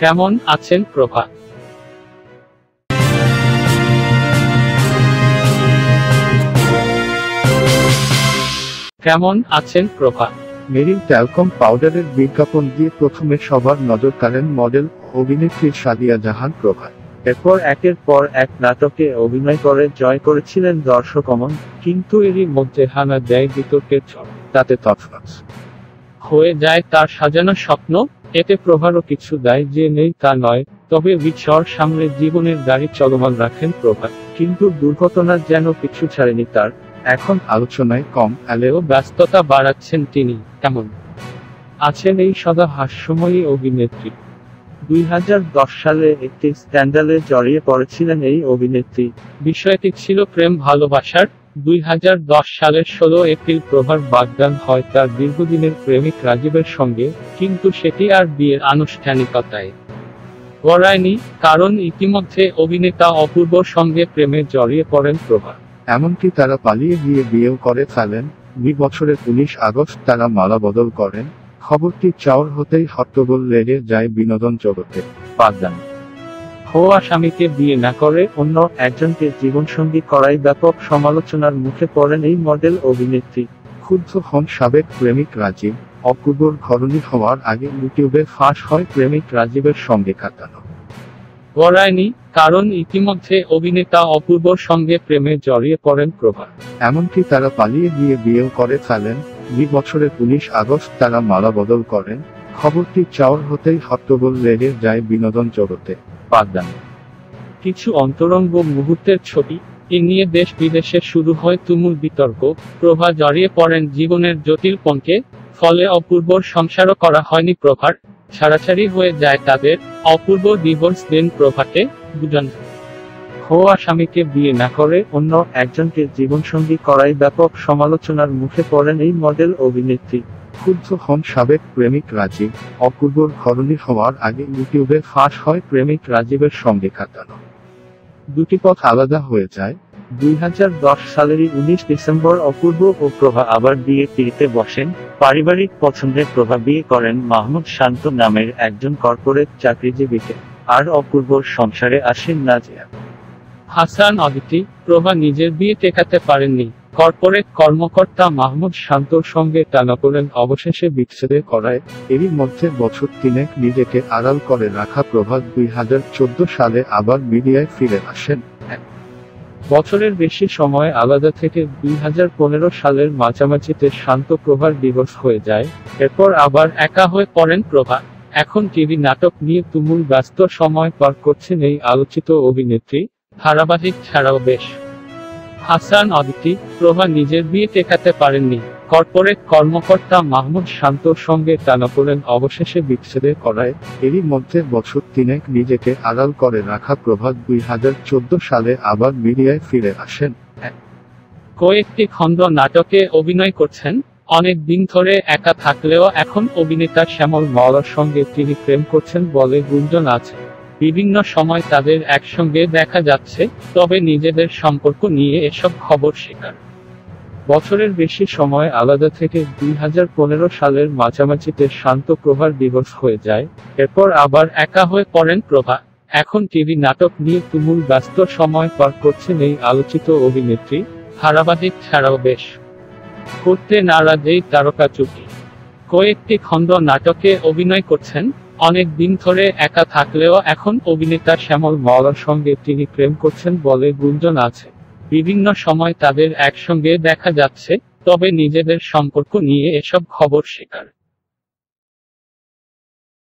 কেমন আছেন প্রভা? কেমন আছেন প্রভা? মেরিন ট্যালকম পাউডারের বিজ্ঞাপন দিয়ে প্রথমে সবার নজর কাড়েন মডেল অভিনেত্রী সাদিয়া জাহান প্রভা। এরপর একের পর এক নাটকে অভিনয় করে জয় করেছিলেন দর্শক অমন কিন্তু এরই মধ্যে হানা দেয় বিতর্কের ঝড়। তাতে তৎফাৎ হয়ে যায় তার সাজানো স্বপ্ন, এতে প্রভারও কিছু দায় যে নেই তা নয়, তবে বিচর সামনে জীবনের গাড়ি চলমান রাখেন প্রভা কিন্তু দুর্ঘটনা যেন পিছু ছাড়েনি তার। এখন আলোচনায় কম এলেও ব্যস্ততা বাড়াচ্ছেন তিনি, কেমন? আছেন এই সদা হাস্যময়ী অভিনেত্রী। দুই হাজার দশ সালে একটি স্ক্যান্ডালে জড়িয়ে পড়েছিলেন এই অভিনেত্রী। বিষয়টি ছিল প্রেম ভালোবাসার দুই সালের ষোলো এপ্রিল প্রভার বাগদান হয় তার দীর্ঘদিনের প্রেমিক রাজীবের সঙ্গে কিন্তু সেটি আর বিয়ের আনুষ্ঠানিকতায় গড়ায়নি কারণ ইতিমধ্যে অভিনেতা অপূর্বর সঙ্গে প্রেমে জড়িয়ে পড়েন প্রভা এমনকি তারা পালিয়ে গিয়ে বিয়েও করে ফেলেন দুই বছরের উনিশ আগস্ট তারা মালা বদল করেন। খবরটি চাওর হতেই হট্টগোল লেগে যায় বিনোদন জগতে। পাগদান হওয়া স্বামীকে বিয়ে না করে অন্য একজনকে জীবনসঙ্গী করাই ব্যাপক সমালোচনার মুখে পড়েন এই মডেল অভিনেত্রী। ক্ষুব্ধ হন সাবেক প্রেমিক রাজীব। অপূর্বর ঘরণী হওয়ার আগে ইউটিউবে ফাঁস হয় প্রেমিক রাজীবের সঙ্গে কাটানো। গড়ায়নি কারণ ইতিমধ্যে অভিনেতা অপূর্বর সঙ্গে প্রেমে জড়িয়ে পড়েন প্রভা এমনকি তারা পালিয়ে গিয়ে বিয়েও করে ফেলেন। দুই বছরের উনিশ আগস্ট তারা মালা বদল করেন। খবরটি চাওর হতেই হট্টগোল লেগে যায় বিনোদন জগতে। পাগদান কিছু অন্তরঙ্গ মুহূর্তের ছবি, এ নিয়ে দেশ বিদেশে শুরু হয় তুমুল বিতর্ক, প্রভা জড়িয়ে পড়েন জীবনের জটিল পঙ্কে, ফলে অপূর্বর সংসারও করা হয়নি প্রভার, ছাড়াছাড়ি হয়ে যায় তাদের, অপূর্ব ডিভোর্স দেন প্রভাকে, দুজন। হওয়া স্বামীকে বিয়ে না করে অন্য একজনকে জীবনসঙ্গী করাই ব্যাপক সমালোচনার মুখে পড়েন এই মডেল অভিনেত্রী। ক্ষুব্ধ হন সাবেক প্রেমিক রাজীব। অপূর্বর ঘরণী হওয়ার আগে ইউটিউবে ফাঁস হয় প্রেমিক রাজীবের সঙ্গে কাটানো। দুটি পথ আলাদা হয়ে যায়। দুই সালেরই উনিশ ডিসেম্বর অপূর্ব ও প্রভা আবার বিয়ে পিড়িতে বসেন। পারিবারিক পছন্দের প্রভা বিয়ে করেন মাহমুদ শান্ত নামের একজন কর্পোরেট চাকরিজীবীকে। আর অপূর্বর সংসারে আসেন নাজিয়া। হাসান অদিতি প্রভা নিজের বিয়ে টেকাতে পারেননি। কর্পোরেট কর্মকর্তা মাহমুদ শান্তর সঙ্গে টানা পড়েন অবশেষে বিচ্ছেদে করায়। এরই মধ্যে বছর তিনেক নিজেকে আড়াল করে রাখা প্রভাত দুই সালে আবার মিডিয়ায় ফিরে আসেন। বছরের বেশি সময় আলাদা থেকে দুই হাজার পনেরো সালের মাঝামাঝিতে শান্ত প্রভার ডিভোর্স হয়ে যায়। এরপর আবার একা হয়ে পড়েন প্রভা। এখন টিভি নাটক নিয়ে তুমুল ব্যস্ত সময় পার করছেন এই আলোচিত অভিনেত্রী। ধারাবাহিক ছাড়াও বেশ। হাসান অদিতি প্রভা নিজের বিয়ে টেকাতে পারেননি। কর্পোরেট কর্মকর্তা মাহমুদ শান্তর সঙ্গে টানা পড়েন অবশেষে বিচ্ছেদে করায়। এরই মধ্যে বছর তিনেক নিজেকে আড়াল করে রাখা প্রভাত দুই হাজার চোদ্দ সালে আবার মিডিয়ায় ফিরে আসেন। কয়েকটি খণ্ড নাটকে অভিনয় করছেন। অনেক দিন ধরে একা থাকলেও এখন অভিনেতা শ্যামল মাওলার সঙ্গে তিনি প্রেম করছেন বলে গুঞ্জন আছে। বিভিন্ন সময় তাদের একসঙ্গে দেখা যাচ্ছে, তবে নিজেদের সম্পর্ক নিয়ে এসব খবর স্বীকার বছরের বেশি সময় আলাদা থেকে দুই হাজার পনেরো সালের মাঝামাঝিতে শান্ত প্রভার ডিভোর্স হয়ে যায়, এরপর আবার একা হয়ে পড়েন প্রভা। এখন টিভি নাটক নিয়ে তুমুল ব্যস্ত সময় পার করছেন এই আলোচিত অভিনেত্রী, ধারাবাহিক ছাড়াও বেশ। করতে নারাজ এই তারকা চুটি কয়েকটি খণ্ড নাটকে অভিনয় করছেন অনেক দিন ধরে একা থাকলেও এখন অভিনেতা শ্যামল মওলার সঙ্গে তিনি প্রেম করছেন বলে গুঞ্জন আছে। বিভিন্ন সময় তাদের একসঙ্গে দেখা যাচ্ছে, তবে নিজেদের সম্পর্ক নিয়ে এসব খবর স্বীকার